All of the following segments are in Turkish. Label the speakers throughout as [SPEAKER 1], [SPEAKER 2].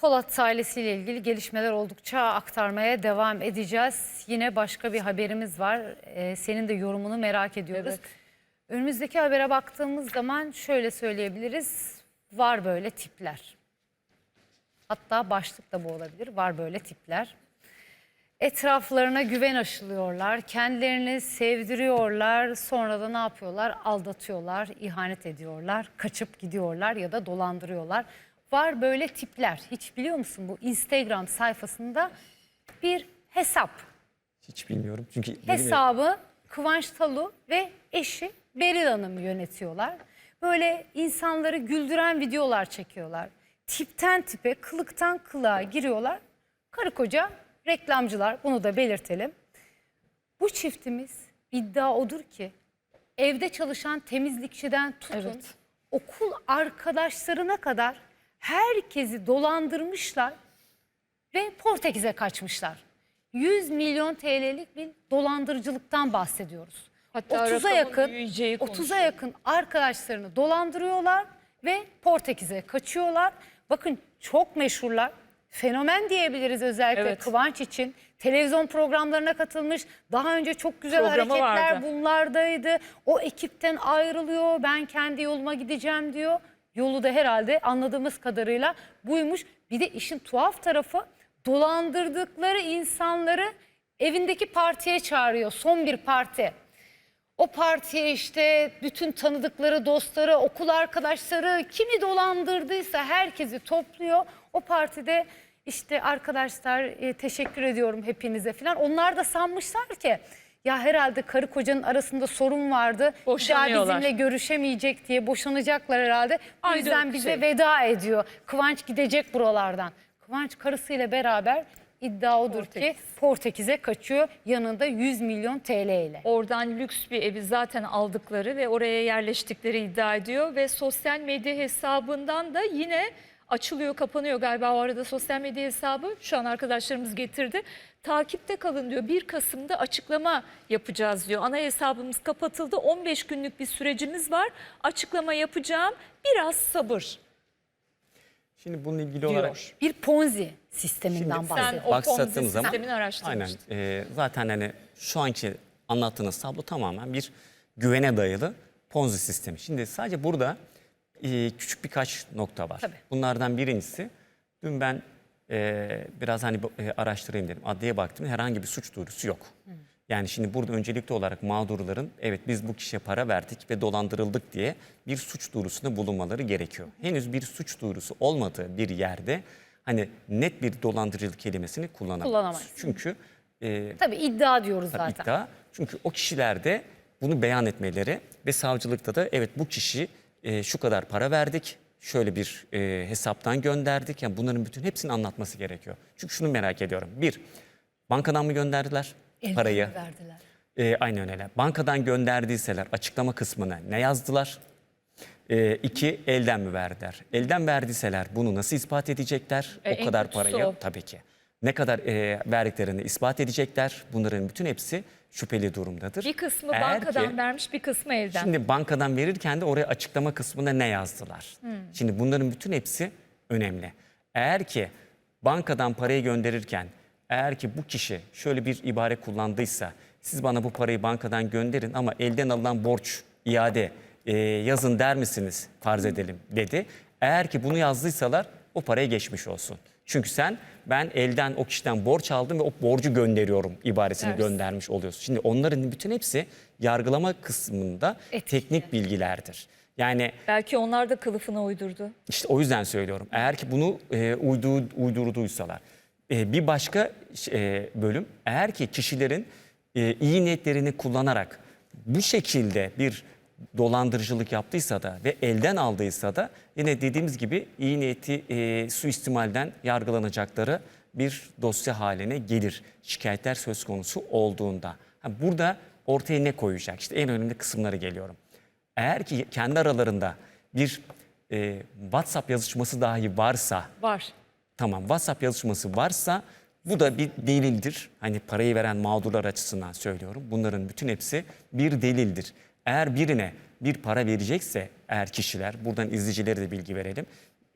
[SPEAKER 1] Polat ailesiyle ilgili gelişmeler oldukça aktarmaya devam edeceğiz. Yine başka bir haberimiz var. Ee, senin de yorumunu merak ediyoruz.
[SPEAKER 2] Evet.
[SPEAKER 1] Önümüzdeki habere baktığımız zaman şöyle söyleyebiliriz. Var böyle tipler. Hatta başlık da bu olabilir. Var böyle tipler. Etraflarına güven aşılıyorlar. Kendilerini sevdiriyorlar. Sonra da ne yapıyorlar? Aldatıyorlar, ihanet ediyorlar, kaçıp gidiyorlar ya da dolandırıyorlar. Var böyle tipler. Hiç biliyor musun bu Instagram sayfasında bir hesap.
[SPEAKER 3] Hiç bilmiyorum. Çünkü dedim ya,
[SPEAKER 1] Hesabı Kıvanç Talu ve eşi Beril Hanım yönetiyorlar. Böyle insanları güldüren videolar çekiyorlar. Tipten tipe, kılıktan kılığa giriyorlar. Karı koca reklamcılar bunu da belirtelim. Bu çiftimiz iddia odur ki evde çalışan temizlikçiden tutun
[SPEAKER 2] Evet.
[SPEAKER 1] okul arkadaşlarına kadar herkesi dolandırmışlar ve Portekiz'e kaçmışlar. 100 milyon TL'lik bir dolandırıcılıktan bahsediyoruz.
[SPEAKER 2] Hatta
[SPEAKER 1] 30'a
[SPEAKER 2] rakamın
[SPEAKER 1] yakın
[SPEAKER 2] büyüyeceği
[SPEAKER 1] 30'a
[SPEAKER 2] konuşuluyor.
[SPEAKER 1] yakın arkadaşlarını dolandırıyorlar ve Portekiz'e kaçıyorlar. Bakın çok meşhurlar. Fenomen diyebiliriz özellikle
[SPEAKER 2] Evet.
[SPEAKER 1] Kıvanç için. Televizyon programlarına katılmış. Daha önce çok güzel
[SPEAKER 2] Programı
[SPEAKER 1] hareketler
[SPEAKER 2] vardı.
[SPEAKER 1] bunlardaydı. O ekipten ayrılıyor. Ben kendi yoluma gideceğim diyor. Yolu da herhalde anladığımız kadarıyla buymuş. Bir de işin tuhaf tarafı dolandırdıkları insanları evindeki partiye çağırıyor. Son bir parti. O partiye işte bütün tanıdıkları, dostları, okul arkadaşları kimi dolandırdıysa herkesi topluyor. O partide işte arkadaşlar e, teşekkür ediyorum hepinize falan. Onlar da sanmışlar ki ya herhalde karı kocanın arasında sorun vardı. Bir daha
[SPEAKER 2] Boşanıyorlar.
[SPEAKER 1] bizimle görüşemeyecek diye boşanacaklar herhalde. O
[SPEAKER 2] Ayrı
[SPEAKER 1] yüzden bize
[SPEAKER 2] şey.
[SPEAKER 1] veda ediyor. Kıvanç gidecek buralardan. Kıvanç karısıyla beraber iddia odur ki
[SPEAKER 2] Portekiz.
[SPEAKER 1] Portekiz'e kaçıyor yanında 100 milyon TL ile.
[SPEAKER 2] Oradan lüks bir evi zaten aldıkları ve oraya yerleştikleri iddia ediyor ve sosyal medya hesabından da yine açılıyor kapanıyor galiba o arada sosyal medya hesabı şu an arkadaşlarımız getirdi. Takipte kalın diyor 1 Kasım'da açıklama yapacağız diyor. Ana hesabımız kapatıldı 15 günlük bir sürecimiz var açıklama yapacağım biraz sabır
[SPEAKER 3] Şimdi bununla ilgili olarak
[SPEAKER 2] diyor.
[SPEAKER 1] Bir Ponzi sisteminden
[SPEAKER 3] Şimdi
[SPEAKER 1] bahsediyor.
[SPEAKER 2] Sen o Ponzi
[SPEAKER 3] Baksattığımız zaman
[SPEAKER 2] sistemini
[SPEAKER 3] aynen
[SPEAKER 2] araştırmıştın.
[SPEAKER 3] e, zaten hani şu anki anlattığınız tablo tamamen bir güvene dayalı Ponzi sistemi. Şimdi sadece burada e, küçük birkaç nokta var.
[SPEAKER 1] Tabii.
[SPEAKER 3] Bunlardan birincisi dün ben e, biraz hani e, araştırayım dedim. Adliye baktım herhangi bir suç duyurusu yok. Yani şimdi burada öncelikli olarak mağdurların evet biz bu kişiye para verdik ve dolandırıldık diye bir suç duyurusunda bulunmaları gerekiyor. Henüz bir suç duyurusu olmadığı bir yerde hani net bir dolandırıcılık kelimesini kullanamayız.
[SPEAKER 1] Kullanamayız.
[SPEAKER 3] Çünkü e,
[SPEAKER 1] Tabii iddia diyoruz
[SPEAKER 3] Tabii
[SPEAKER 1] zaten.
[SPEAKER 3] iddia. Çünkü o kişiler de bunu beyan etmeleri ve savcılıkta da evet bu kişi e, şu kadar para verdik, şöyle bir e, hesaptan gönderdik. Yani bunların bütün hepsini anlatması gerekiyor. Çünkü şunu merak ediyorum. Bir, bankadan mı gönderdiler
[SPEAKER 1] Elden
[SPEAKER 3] parayı?
[SPEAKER 1] verdiler.
[SPEAKER 3] E, aynen öyle. Bankadan gönderdiyseler açıklama kısmına ne yazdılar? E, iki, elden mi verdiler? Elden verdiyseler bunu nasıl ispat edecekler?
[SPEAKER 2] E,
[SPEAKER 3] o
[SPEAKER 2] en
[SPEAKER 3] kadar
[SPEAKER 2] kötüsü
[SPEAKER 3] parayı
[SPEAKER 2] o.
[SPEAKER 3] tabii ki. Ne kadar e, verdiklerini ispat edecekler. Bunların bütün hepsi şüpheli durumdadır.
[SPEAKER 2] Bir kısmı
[SPEAKER 3] Eğer
[SPEAKER 2] bankadan
[SPEAKER 3] ki-
[SPEAKER 2] vermiş bir kısmı elden.
[SPEAKER 3] Şimdi bankadan verirken de oraya açıklama kısmına ne yazdılar? Şimdi bunların bütün hepsi önemli. Eğer ki bankadan parayı gönderirken eğer ki bu kişi şöyle bir ibare kullandıysa siz bana bu parayı bankadan gönderin ama elden alınan borç iade e, yazın der misiniz farz edelim dedi. Eğer ki bunu yazdıysalar o paraya geçmiş olsun. Çünkü sen ben elden o kişiden borç aldım ve o borcu gönderiyorum ibaresini
[SPEAKER 2] Dersin.
[SPEAKER 3] göndermiş oluyorsun. Şimdi onların bütün hepsi yargılama kısmında
[SPEAKER 1] Etkili.
[SPEAKER 3] teknik bilgilerdir. Yani
[SPEAKER 2] Belki onlar da kılıfına uydurdu.
[SPEAKER 3] işte o yüzden söylüyorum. Eğer ki bunu e, uydu, uydurduysalar. E, bir başka e, bölüm eğer ki kişilerin e, iyi niyetlerini kullanarak bu şekilde bir dolandırıcılık yaptıysa da ve elden aldıysa da yine dediğimiz gibi iyi niyeti e, suistimalden yargılanacakları bir dosya haline gelir. Şikayetler söz konusu olduğunda. Ha, burada ortaya ne koyacak? İşte en önemli kısımları geliyorum. Eğer ki kendi aralarında bir e, WhatsApp yazışması dahi varsa,
[SPEAKER 2] Var.
[SPEAKER 3] tamam WhatsApp yazışması varsa bu da bir delildir. Hani parayı veren mağdurlar açısından söylüyorum. Bunların bütün hepsi bir delildir. Eğer birine bir para verecekse eğer kişiler, buradan izleyicilere de bilgi verelim.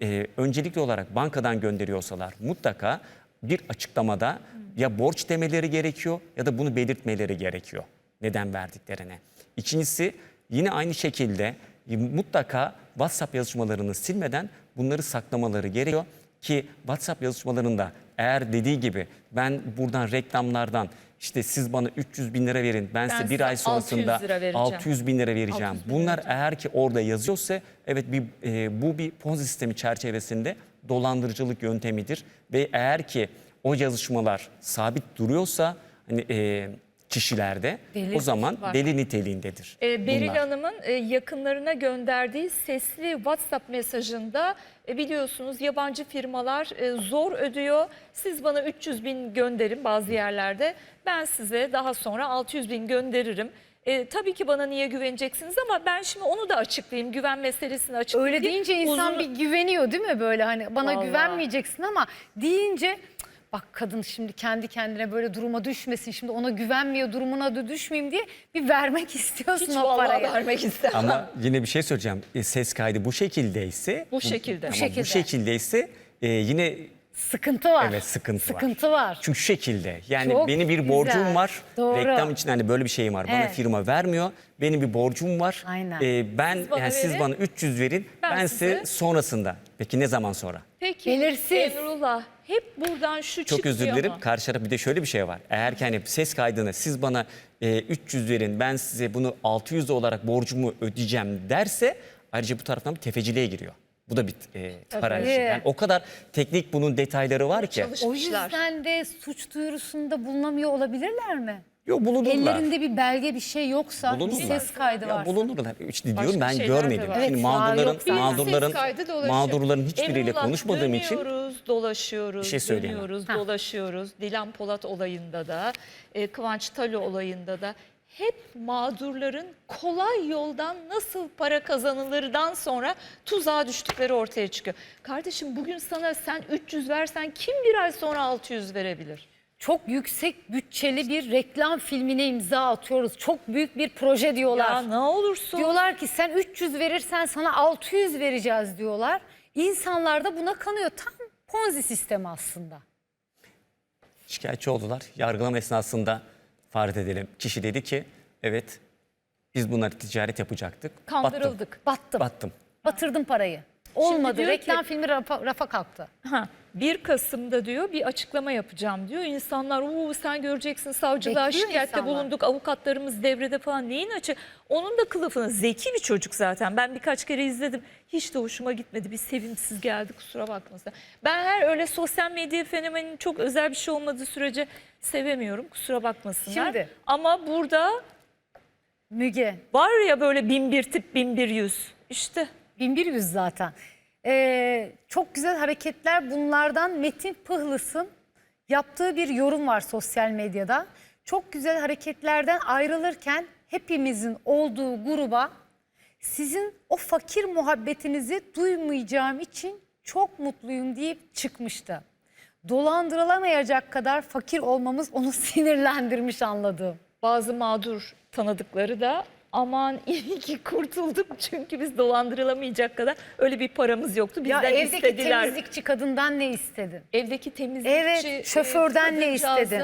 [SPEAKER 3] e, öncelikli olarak bankadan gönderiyorsalar mutlaka bir açıklamada ya borç demeleri gerekiyor ya da bunu belirtmeleri gerekiyor. Neden verdiklerine. İkincisi yine aynı şekilde mutlaka WhatsApp yazışmalarını silmeden bunları saklamaları gerekiyor ki WhatsApp yazışmalarında eğer dediği gibi ben buradan reklamlardan işte siz bana 300 bin lira verin ben, size bir ay sonrasında
[SPEAKER 2] 600 lira vereceğim.
[SPEAKER 3] 600 bin lira vereceğim.
[SPEAKER 2] 600 bin
[SPEAKER 3] Bunlar eğer ki orada yazıyorsa evet bir e, bu bir Ponzi sistemi çerçevesinde dolandırıcılık yöntemidir ve eğer ki o yazışmalar sabit duruyorsa hani e, kişilerde
[SPEAKER 1] Delil
[SPEAKER 3] o zaman
[SPEAKER 2] var.
[SPEAKER 3] deli niteliğindedir.
[SPEAKER 2] E, Beril
[SPEAKER 3] bunlar.
[SPEAKER 2] Hanım'ın e, yakınlarına gönderdiği sesli WhatsApp mesajında e, biliyorsunuz yabancı firmalar e, zor ödüyor. Siz bana 300 bin gönderin bazı yerlerde. Ben size daha sonra 600 bin gönderirim. E, tabii ki bana niye güveneceksiniz ama ben şimdi onu da açıklayayım. Güven meselesini açıklayayım.
[SPEAKER 1] Öyle deyince insan
[SPEAKER 2] Uzun-
[SPEAKER 1] bir güveniyor değil mi böyle hani bana
[SPEAKER 2] Vallahi.
[SPEAKER 1] güvenmeyeceksin ama deyince "Cık, bak kadın şimdi kendi kendine böyle duruma düşmesin şimdi ona güvenmiyor durumuna da düşmeyeyim diye bir vermek istiyorsun
[SPEAKER 2] hiç
[SPEAKER 1] o parayı.
[SPEAKER 2] vermek istemem.
[SPEAKER 3] Ama yine bir şey söyleyeceğim. E, ses kaydı bu şekildeyse
[SPEAKER 2] Bu şekilde. Bu
[SPEAKER 1] şekilde.
[SPEAKER 3] bu şekildeyse e, yine
[SPEAKER 1] Sıkıntı var.
[SPEAKER 3] Evet sıkıntı, var.
[SPEAKER 1] Sıkıntı var.
[SPEAKER 3] Çünkü şu şekilde yani
[SPEAKER 1] Çok
[SPEAKER 3] benim bir
[SPEAKER 1] güzel.
[SPEAKER 3] borcum var.
[SPEAKER 1] Doğru.
[SPEAKER 3] Reklam için hani böyle bir şeyim var. Bana
[SPEAKER 1] Evet.
[SPEAKER 3] firma vermiyor. Benim bir borcum var.
[SPEAKER 1] Aynen.
[SPEAKER 3] Ee, ben
[SPEAKER 2] Siz bana
[SPEAKER 3] yani siz
[SPEAKER 2] verin.
[SPEAKER 3] bana 300 verin.
[SPEAKER 2] Ben
[SPEAKER 3] Ben,
[SPEAKER 2] size-
[SPEAKER 3] size sonrasında. Peki ne zaman sonra?
[SPEAKER 2] Peki
[SPEAKER 1] Belirsiz.
[SPEAKER 2] Emrullah hep buradan şu
[SPEAKER 3] Çok
[SPEAKER 2] çıkıyor
[SPEAKER 3] özür dilerim.
[SPEAKER 2] ama.
[SPEAKER 3] Karşı taraf bir de şöyle bir şey var. Eğer ki hani ses kaydını siz bana e, 300 verin ben size bunu 600 olarak borcumu ödeyeceğim derse ayrıca bu taraftan bir tefeciliğe giriyor. Bu da bir e, para işi. Yani o kadar teknik bunun detayları var ki.
[SPEAKER 1] O yüzden de suç duyurusunda bulunamıyor olabilirler mi?
[SPEAKER 3] Yok bulunurlar.
[SPEAKER 1] Ellerinde bir belge bir şey yoksa bir
[SPEAKER 3] Bulunurlar.
[SPEAKER 1] ses kaydı
[SPEAKER 3] Ya
[SPEAKER 1] var.
[SPEAKER 3] bulunurlar. İşte diyorum ben
[SPEAKER 2] şeyler de
[SPEAKER 3] görmedim.
[SPEAKER 2] var.
[SPEAKER 3] Şimdi
[SPEAKER 1] Evet,
[SPEAKER 3] mağdurların
[SPEAKER 1] yok
[SPEAKER 3] mağdurların
[SPEAKER 2] Ses kaydı dolaşıyor.
[SPEAKER 3] mağdurların hiçbiriyle
[SPEAKER 2] Emrullah,
[SPEAKER 3] konuşmadığım için
[SPEAKER 2] dönüyoruz, dolaşıyoruz,
[SPEAKER 3] bir şey söyleyemem.
[SPEAKER 2] dönüyoruz,
[SPEAKER 1] Ha.
[SPEAKER 2] dolaşıyoruz. Dilan Polat olayında da, e, Kıvanç Talo olayında da hep mağdurların kolay yoldan nasıl para kazanılırdan sonra tuzağa düştükleri ortaya çıkıyor. Kardeşim bugün sana sen 300 versen kim bir ay sonra 600 verebilir?
[SPEAKER 1] Çok yüksek bütçeli bir reklam filmine imza atıyoruz. Çok büyük bir proje diyorlar.
[SPEAKER 2] Ya ne olursun.
[SPEAKER 1] Diyorlar ki sen 300 verirsen sana 600 vereceğiz diyorlar. İnsanlar da buna kanıyor. Tam Ponzi sistemi aslında.
[SPEAKER 3] şikayetçi oldular. Yargılama esnasında farz edelim. Kişi dedi ki evet biz bunları ticaret yapacaktık.
[SPEAKER 2] Kandırıldık.
[SPEAKER 1] Battım.
[SPEAKER 3] Battım. Battım.
[SPEAKER 1] Batırdım parayı. Olmadı.
[SPEAKER 2] diyor ki-
[SPEAKER 1] Reklam filmi rafa, rafa kalktı.
[SPEAKER 2] Ha, 1 Kasım'da diyor bir açıklama yapacağım diyor. İnsanlar "Oo, sen göreceksin savcılığa
[SPEAKER 1] Bekliyor
[SPEAKER 2] şikayette
[SPEAKER 1] insanlar.
[SPEAKER 2] bulunduk avukatlarımız devrede falan neyin açı? Onun da kılıfını zeki bir çocuk zaten ben birkaç kere izledim. Hiç de hoşuma gitmedi bir sevimsiz geldi kusura bakmasın. Ben her öyle sosyal medya fenomeninin çok özel bir şey olmadığı sürece sevemiyorum kusura bakmasınlar.
[SPEAKER 1] Şimdi-
[SPEAKER 2] Ama burada
[SPEAKER 1] Müge.
[SPEAKER 2] var ya böyle bin bir tip bin bir yüz işte.
[SPEAKER 1] 1100 zaten. Ee, çok güzel hareketler bunlardan Metin Pıhlıs'ın yaptığı bir yorum var sosyal medyada. Çok güzel hareketlerden ayrılırken hepimizin olduğu gruba sizin o fakir muhabbetinizi duymayacağım için çok mutluyum deyip çıkmıştı. Dolandırılamayacak kadar fakir olmamız onu sinirlendirmiş anladığım.
[SPEAKER 2] bazı mağdur tanıdıkları da aman iyi ki kurtulduk çünkü biz dolandırılamayacak kadar öyle bir paramız yoktu.
[SPEAKER 1] Ya
[SPEAKER 2] Bizden
[SPEAKER 1] evdeki
[SPEAKER 2] istediler.
[SPEAKER 1] temizlikçi kadından ne istedin?
[SPEAKER 2] Evdeki temizlikçi
[SPEAKER 1] Evet, şoförden ne istedin?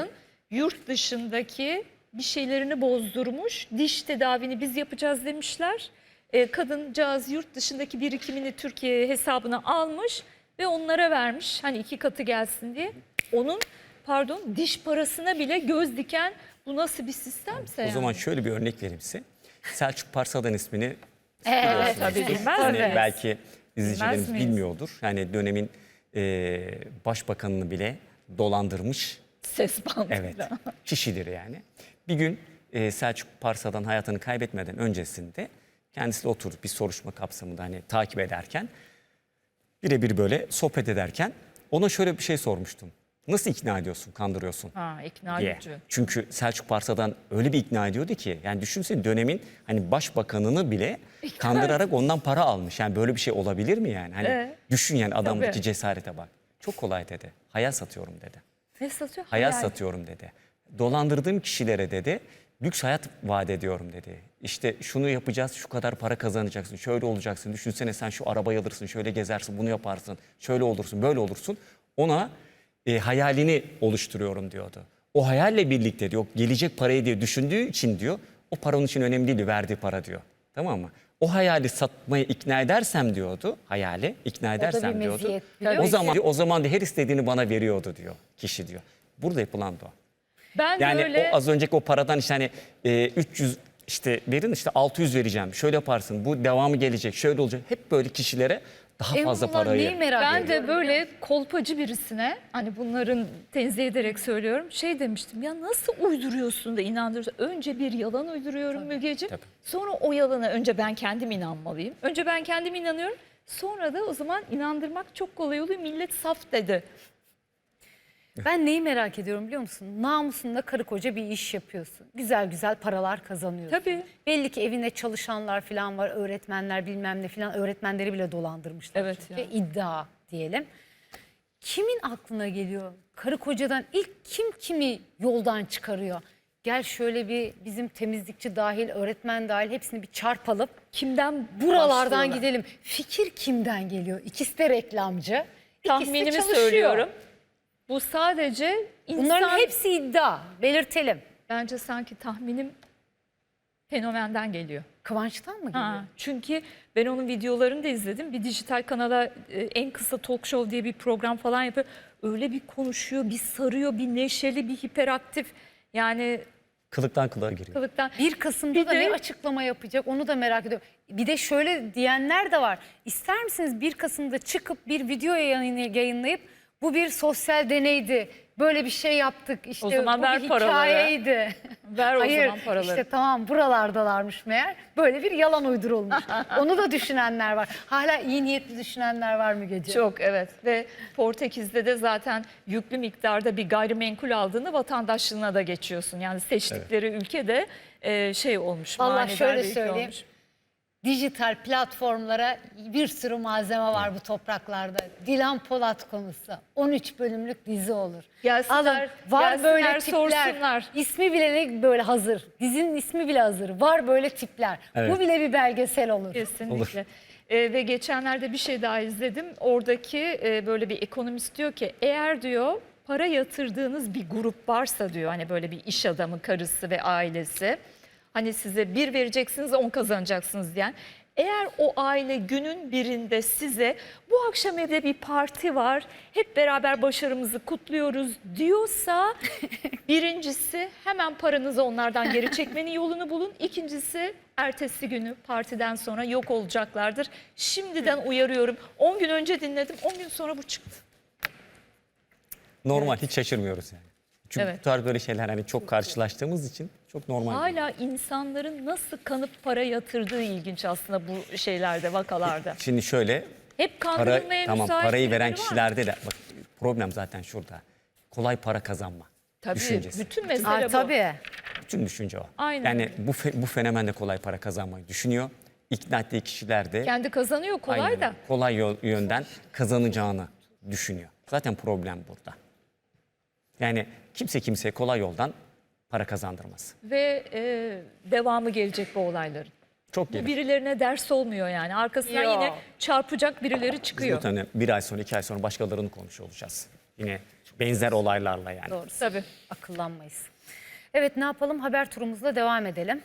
[SPEAKER 2] Yurt dışındaki bir şeylerini bozdurmuş. Diş tedavini biz yapacağız demişler. E, kadıncağız yurt dışındaki birikimini Türkiye hesabına almış ve onlara vermiş. Hani iki katı gelsin diye. Onun pardon diş parasına bile göz diken bu nasıl bir sistemse
[SPEAKER 3] O
[SPEAKER 2] yani.
[SPEAKER 3] zaman şöyle bir örnek vereyim size. Selçuk Parsa'dan ismini
[SPEAKER 1] Evet,
[SPEAKER 3] biliyorsunuzdur.
[SPEAKER 2] tabii, bilmez
[SPEAKER 3] Hani belki izleyicilerimiz
[SPEAKER 2] miyiz?
[SPEAKER 3] bilmiyordur. Yani dönemin e, başbakanını bile dolandırmış
[SPEAKER 2] Ses bandıyla.
[SPEAKER 3] Evet, kişidir yani. Bir gün e, Selçuk Parsa'dan hayatını kaybetmeden öncesinde kendisiyle oturduk bir soruşturma kapsamında hani takip ederken birebir böyle sohbet ederken ona şöyle bir şey sormuştum. Nasıl ikna ediyorsun, kandırıyorsun
[SPEAKER 2] Ha, ikna
[SPEAKER 3] diye.
[SPEAKER 2] gücü.
[SPEAKER 3] Çünkü Selçuk Parsa'dan öyle bir ikna ediyordu ki yani düşünsene dönemin hani başbakanını bile kandırarak ondan para almış. Yani böyle bir şey olabilir mi yani? Hani
[SPEAKER 2] Ee?
[SPEAKER 3] düşün yani adamdaki
[SPEAKER 2] Tabii.
[SPEAKER 3] cesarete bak. Çok kolay dedi. Hayal satıyorum dedi
[SPEAKER 2] Ne satıyor?
[SPEAKER 3] hayal
[SPEAKER 2] Hayal.
[SPEAKER 3] satıyorum dedi. Dolandırdığım kişilere dedi lüks hayat vaat ediyorum dedi. İşte şunu yapacağız, şu kadar para kazanacaksın, şöyle olacaksın. Düşünsene sen şu arabayı alırsın, şöyle gezersin, bunu yaparsın, şöyle olursun, böyle olursun. Ona e, hayalini oluşturuyorum diyordu. O hayalle birlikte diyor, gelecek parayı diye düşündüğü için diyor, o para onun için önemli değil, verdiği para diyor. Tamam mı? O hayali satmaya ikna edersem diyordu, hayali ikna edersem diyordu.
[SPEAKER 1] meziyet,
[SPEAKER 3] O zaman o zaman diyor, her istediğini bana veriyordu diyor kişi diyor. Burada yapılan da o.
[SPEAKER 2] Ben
[SPEAKER 3] Yani
[SPEAKER 2] öyle
[SPEAKER 3] o az önceki o paradan işte hani e, 300 işte verin işte 600 vereceğim. Şöyle yaparsın. Bu devamı gelecek. Şöyle olacak. Hep böyle kişilere daha fazla
[SPEAKER 1] Emrullah neyi
[SPEAKER 3] parayı.
[SPEAKER 1] merak
[SPEAKER 2] Ben
[SPEAKER 1] ediyorum?
[SPEAKER 2] de böyle kolpacı birisine hani bunların tenzih ederek söylüyorum şey demiştim ya nasıl uyduruyorsun da inandırıyorsun. Önce bir yalan uyduruyorum Mügeciğim.
[SPEAKER 3] Tabii.
[SPEAKER 2] Sonra o yalana önce ben kendim inanmalıyım. Önce ben kendim inanıyorum. Sonra da o zaman inandırmak çok kolay oluyor. Millet saf dedi.
[SPEAKER 1] Ben neyi merak ediyorum biliyor musun? Namusunda karı koca bir iş yapıyorsun. Güzel güzel paralar kazanıyorsun.
[SPEAKER 2] Tabii.
[SPEAKER 1] Belli ki evinde çalışanlar falan var, öğretmenler bilmem ne falan. Öğretmenleri bile dolandırmışlar.
[SPEAKER 2] Evet
[SPEAKER 1] çünkü.
[SPEAKER 2] ya.
[SPEAKER 1] iddia diyelim. Kimin aklına geliyor? Karı kocadan ilk kim kimi yoldan çıkarıyor? Gel şöyle bir bizim temizlikçi dahil, öğretmen dahil hepsini bir çarpalım.
[SPEAKER 2] Kimden
[SPEAKER 1] Buralardan gidelim. Fikir kimden geliyor? İkisi de reklamcı. ikisi de
[SPEAKER 2] Tahminimi
[SPEAKER 1] çalışıyor.
[SPEAKER 2] söylüyorum. Bu sadece insan...
[SPEAKER 1] Bunların hepsi iddia. Belirtelim.
[SPEAKER 2] Bence sanki tahminim fenomenden geliyor.
[SPEAKER 1] Kıvanç'tan mı geliyor?
[SPEAKER 2] Ha, çünkü ben onun videolarını da izledim. Bir dijital kanala e, en kısa talk show diye bir program falan yapıyor. Öyle bir konuşuyor, bir sarıyor, bir neşeli, bir hiperaktif. Yani
[SPEAKER 3] Kılıktan kılığa giriyor.
[SPEAKER 2] kılıktan
[SPEAKER 1] 1 Kasım'da
[SPEAKER 2] Bir
[SPEAKER 1] da
[SPEAKER 2] de-
[SPEAKER 1] ne açıklama yapacak onu da merak ediyorum. Bir de şöyle diyenler de var. İster misiniz 1 Kasım'da çıkıp bir video yayını- yayınlayıp bu bir sosyal deneydi. Böyle bir şey yaptık. İşte
[SPEAKER 2] O zaman
[SPEAKER 1] bu
[SPEAKER 2] ver
[SPEAKER 1] bir
[SPEAKER 2] paraları.
[SPEAKER 1] hikayeydi.
[SPEAKER 2] Ver o
[SPEAKER 1] Hayır,
[SPEAKER 2] zaman paraları.
[SPEAKER 1] işte tamam buralardalarmış meğer. Böyle bir yalan uydurulmuş. onu da düşünenler var. Hala iyi niyetli düşünenler var mı gece?
[SPEAKER 2] çok evet ve Portekiz'de de zaten yüklü miktarda bir gayrimenkul aldığında vatandaşlığına da geçiyorsun. Yani seçtikleri ülkede e, şey olmuş.
[SPEAKER 1] Vallahi
[SPEAKER 2] manidar
[SPEAKER 1] şöyle söyleyeyim.
[SPEAKER 2] olmuş.
[SPEAKER 1] Dijital platformlara bir sürü malzeme var bu topraklarda. Dilan Polat konusu. 13 bölümlük dizi olur.
[SPEAKER 2] Gelsinler,
[SPEAKER 1] var
[SPEAKER 2] gelsinler,
[SPEAKER 1] böyle tipler.
[SPEAKER 2] sorsunlar.
[SPEAKER 1] İsmi bile ne böyle hazır. Dizinin ismi bile hazır. Var böyle tipler.
[SPEAKER 3] Evet.
[SPEAKER 1] Bu bile bir belgesel olur.
[SPEAKER 2] Kesinlikle. Ee, ve geçenlerde bir şey daha izledim. Oradaki e, böyle bir ekonomist diyor ki eğer diyor para yatırdığınız bir grup varsa diyor hani böyle bir iş adamı karısı ve ailesi hani size bir vereceksiniz on kazanacaksınız diyen eğer o aile günün birinde size bu akşam evde bir parti var hep beraber başarımızı kutluyoruz diyorsa birincisi hemen paranızı onlardan geri çekmenin yolunu bulun. İkincisi ertesi günü partiden sonra yok olacaklardır. Şimdiden uyarıyorum. 10 gün önce dinledim 10 gün sonra bu çıktı.
[SPEAKER 3] Normal hiç şaşırmıyoruz yani. Çünkü
[SPEAKER 2] Evet.
[SPEAKER 3] bu tarz böyle şeyler hani çok karşılaştığımız için çok normal.
[SPEAKER 2] Hala insanların nasıl kanıp para yatırdığı ilginç aslında bu şeylerde vakalarda.
[SPEAKER 3] Şimdi şöyle
[SPEAKER 2] Hep
[SPEAKER 3] para
[SPEAKER 2] kandırılmaya
[SPEAKER 3] tamam
[SPEAKER 2] müsait
[SPEAKER 3] parayı veren
[SPEAKER 2] var.
[SPEAKER 3] kişilerde de bak problem zaten şurada. Kolay para kazanma.
[SPEAKER 2] Tabii
[SPEAKER 3] düşüncesi.
[SPEAKER 2] bütün mesele
[SPEAKER 1] Aa,
[SPEAKER 2] bu.
[SPEAKER 1] tabii.
[SPEAKER 3] Bütün düşünce o.
[SPEAKER 2] Aynen
[SPEAKER 3] Yani
[SPEAKER 2] öyle.
[SPEAKER 3] bu fe- bu fenomen de kolay para kazanmayı düşünüyor. İkna ettiği kişiler de
[SPEAKER 2] Kendi kazanıyor kolay
[SPEAKER 3] aynen
[SPEAKER 2] da.
[SPEAKER 3] öyle. kolay yol- yönden kazanacağını düşünüyor. Zaten problem burada. Yani kimse kimseye kolay yoldan para kazandırmaz.
[SPEAKER 2] Ve e, devamı gelecek bu olayların.
[SPEAKER 3] Çok
[SPEAKER 2] Bu
[SPEAKER 3] gelir.
[SPEAKER 2] birilerine ders olmuyor yani. Arkasından
[SPEAKER 1] Yok.
[SPEAKER 2] yine çarpacak birileri
[SPEAKER 3] Biz
[SPEAKER 2] çıkıyor.
[SPEAKER 3] bir ay sonra iki ay sonra başkalarını konuşuyor olacağız. Yine benzer olaylarla yani.
[SPEAKER 1] Doğru.
[SPEAKER 2] Tabii.
[SPEAKER 1] Akıllanmayız. Evet ne yapalım? Haber turumuzla devam edelim.